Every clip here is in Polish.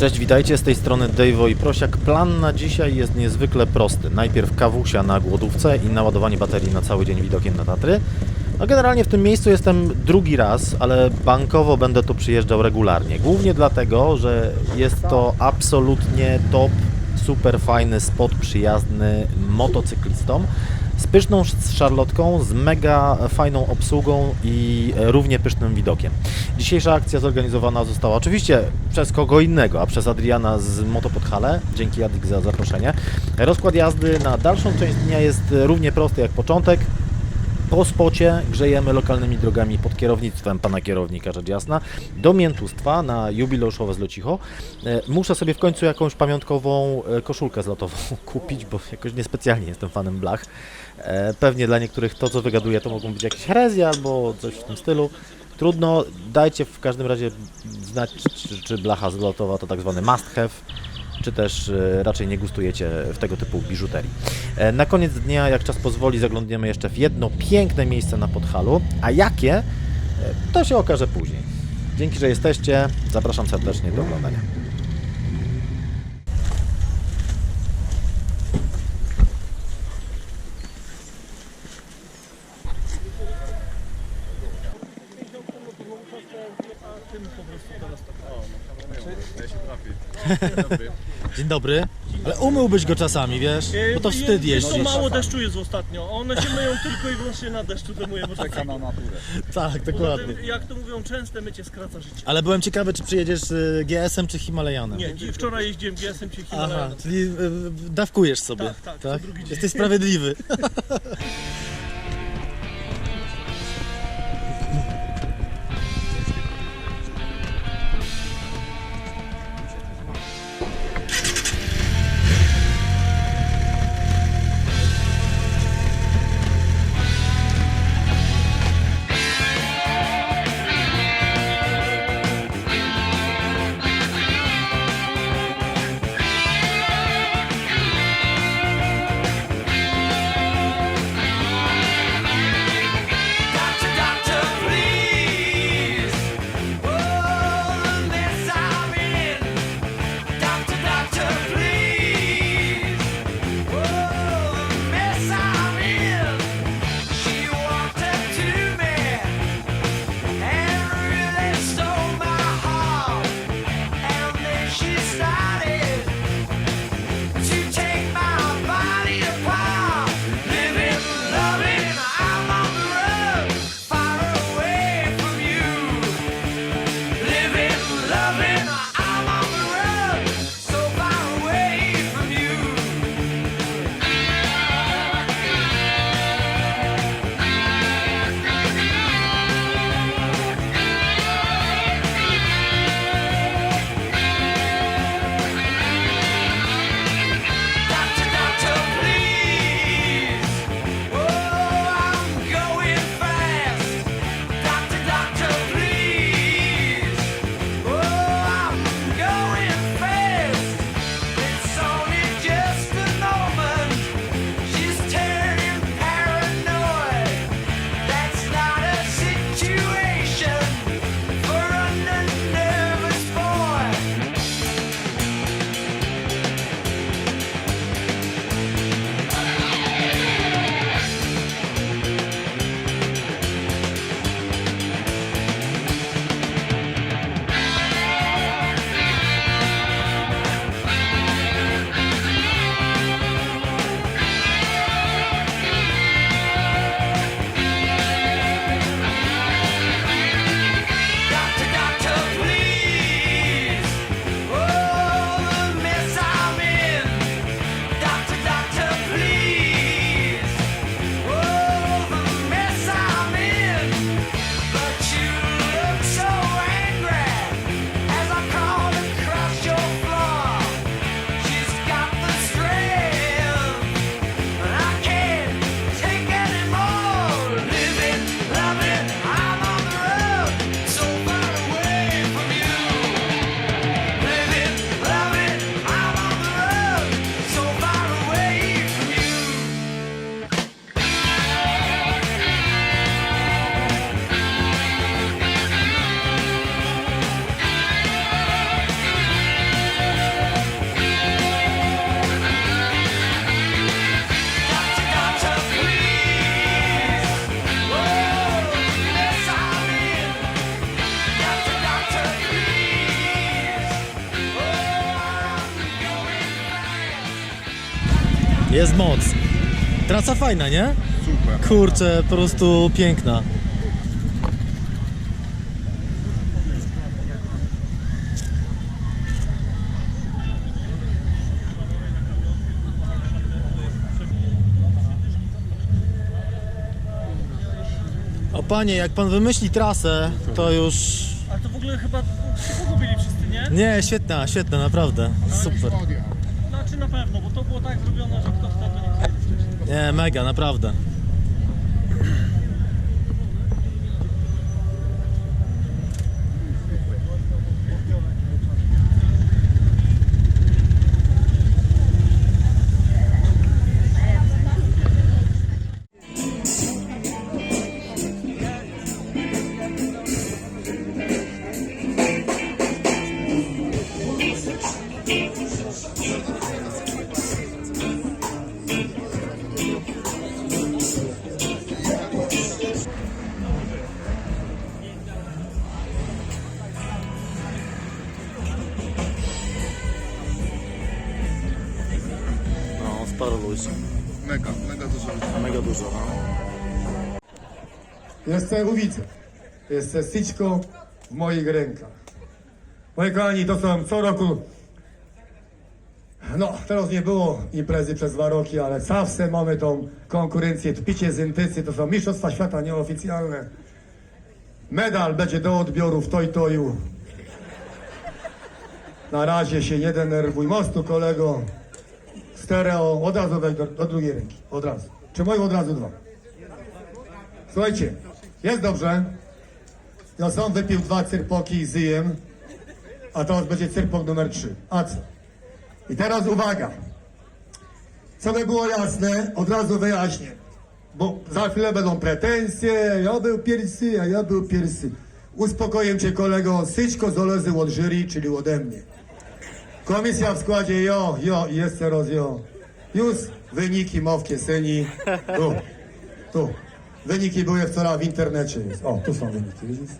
Cześć, witajcie, z tej strony Dave'o i Prosiak. Plan na dzisiaj jest niezwykle prosty. Najpierw kawusia na głodówce i naładowanie baterii na cały dzień widokiem na Tatry. No generalnie w tym miejscu jestem drugi raz, ale bankowo będę tu przyjeżdżał regularnie. Głównie dlatego, że jest to absolutnie top, super fajny spot przyjazny motocyklistom. Z pyszną sz- szarlotką, z mega fajną obsługą i e, równie pysznym widokiem. Dzisiejsza akcja zorganizowana została oczywiście przez kogo innego, a przez Adriana z Motopodhale. Dzięki Adik za zaproszenie. Rozkład jazdy na dalszą część dnia jest równie prosty jak początek. Po spocie grzejemy lokalnymi drogami pod kierownictwem pana kierownika, rzecz jasna, do Miętustwa na jubileuszowe zlocicho. E, Muszę sobie w końcu jakąś pamiątkową e, koszulkę zlotową kupić, bo jakoś niespecjalnie jestem fanem blach. E, Pewnie dla niektórych to, co wygaduję, to mogą być jakieś herezje albo coś w tym stylu. Trudno, dajcie w każdym razie znać, czy, blacha zlotowa to tak zwany must have czy też e, raczej nie gustujecie w tego typu biżuterii. E, Na koniec dnia, jak czas pozwoli, zaglądniemy jeszcze w jedno piękne miejsce na Podhalu, a jakie, e, to się okaże później. Dzięki, że jesteście, zapraszam serdecznie do oglądania. Dzień dobry. Ale umyłbyś go czasami, wiesz? Bo to wstyd jeździć. mało deszczu jest ostatnio. One się myją tylko i wyłącznie na deszczu te moje motocykle. Tak, Poza dokładnie. tym, jak to mówią, częste mycie skraca życie. Ale byłem ciekawy, czy przyjedziesz z GS-em czy Himalajanem. Nie, dzi- wczoraj jeździłem GS-em czy Aha, czyli y, dawkujesz sobie. Tak, tak, co drugi dzień. Jesteś sprawiedliwy. Jest moc. Trasa fajna, nie? Super. Kurczę, po prostu piękna. O panie, jak pan wymyśli trasę, to już... A to w ogóle chyba się pogubili wszyscy, nie? Nie, świetna, świetna, naprawdę. Super. Znaczy na pewno, bo to było tak zrobione, że kto chce, to nie przejdzie wcześniej. Nie, mega, naprawdę. No, sporo ludzi. Mega, mega dużo. Mega dużo. Jeszcze uwidzę. Jeszcze syćko w moich rękach. Moi kochani, to są co roku. No, teraz nie było imprezy przez dwa roki, ale zawsze mamy tą konkurencję. Picie z Intycy to są Mistrzostwa Świata nieoficjalne. Medal będzie do odbioru w Toj Toju. Na razie się nie denerwuj. Mostu kolego. Stereo. Od razu weź do, do drugiej ręki. Od razu. Czy moje od razu dwa? Słuchajcie, jest dobrze. Ja sam wypił dwa cyrpoki z jem, a teraz będzie cyrpok numer trzy. A co? I teraz uwaga. Co by było jasne, od razu wyjaśnię. Bo za chwilę będą pretensje, ja był pierwszy, a ja był pierwszy. Uspokoję cię kolego, Syćko zolezył od jury, czyli ode mnie. Komisja w składzie jo, jo i jeszcze raz jo. Już wyniki ma w kieseni. Tu, tu. Wyniki były wczoraj w internecie. Jest. O, tu są wyniki, widzisz?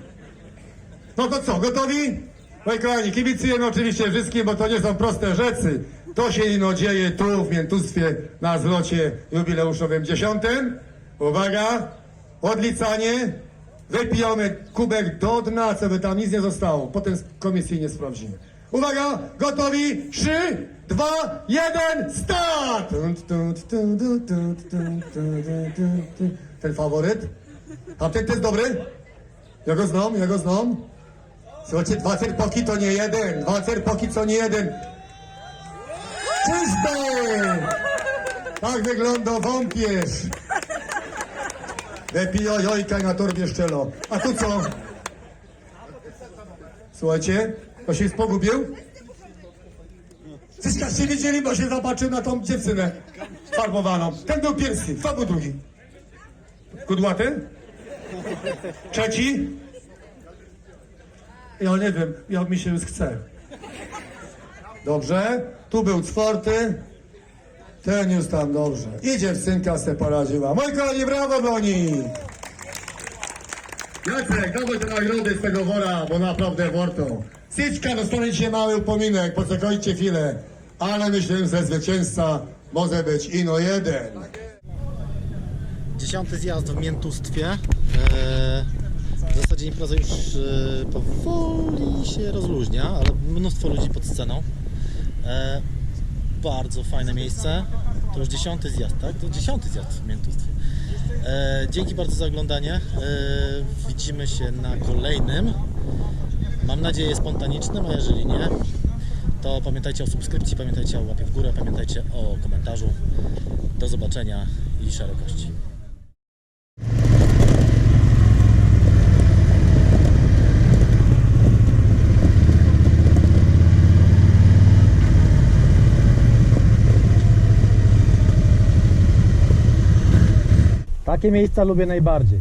No to co, gotowi? Moi kochani, kibicujemy oczywiście wszystkim, bo to nie są proste rzeczy. To się ino dzieje tu w Miętustwie na zlocie jubileuszowym dziesiątym. Uwaga, odliczanie. Wypijamy kubek do dna, co by tam nic nie zostało. Potem komisji nie sprawdzimy. Uwaga, gotowi? Trzy, dwa, jeden, start! Ten faworyt? Tamten to jest dobry? Ja go znam, ja go znam. Słuchajcie, dwa cerpoki to nie jeden. Dwa cerpoki to nie jeden. Czyste! Tak wygląda wąpierz. Wypijo jojka na torbie szczelo. A tu co? Słuchajcie, to się spogubił? Wszyscy widzieli, bo się zobaczył na tą dziewczynę farbowaną. Ten był pierwszy, kto był drugi? Kudłaty? Trzeci? Ja nie wiem, jak mi się już chce. Dobrze, tu był czwarty. Ten już tam dobrze. I dziewczynka se poradziła. Moi kochani, brawo dla nich! Jacek, dawaj te nagrody z tego wora, bo naprawdę warto. Syczka dostanie dzisiaj mały upominek, poczekajcie chwilę. Ale myślę, że zwycięzca może być ino jeden. Dziesiąty zjazd w Miętustwie. Eee, w zasadzie impreza już e, powoli się rozluźnia, ale mnóstwo ludzi pod sceną. Eee, bardzo fajne miejsce. To już dziesiąty zjazd, tak? To dziesiąty zjazd w Miętustwie. Eee, dzięki bardzo za oglądanie. Eee, widzimy się na kolejnym. Mam nadzieję spontanicznym, a jeżeli nie, to pamiętajcie o subskrypcji, pamiętajcie o łapie w górę, pamiętajcie o komentarzu. Do zobaczenia i szerokości. Takie miejsca lubię najbardziej.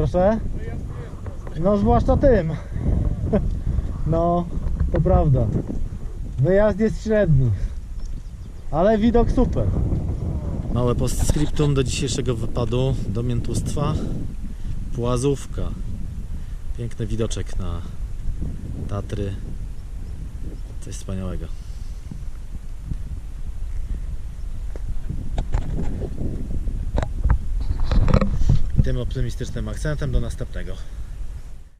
Proszę? No zwłaszcza tym. No, to prawda. Wyjazd jest średni. Ale widok super. Małe postscriptum do dzisiejszego wypadu do Miętustwa. Płazówka. Piękny widoczek na Tatry. Coś wspaniałego. Tym optymistycznym akcentem do następnego.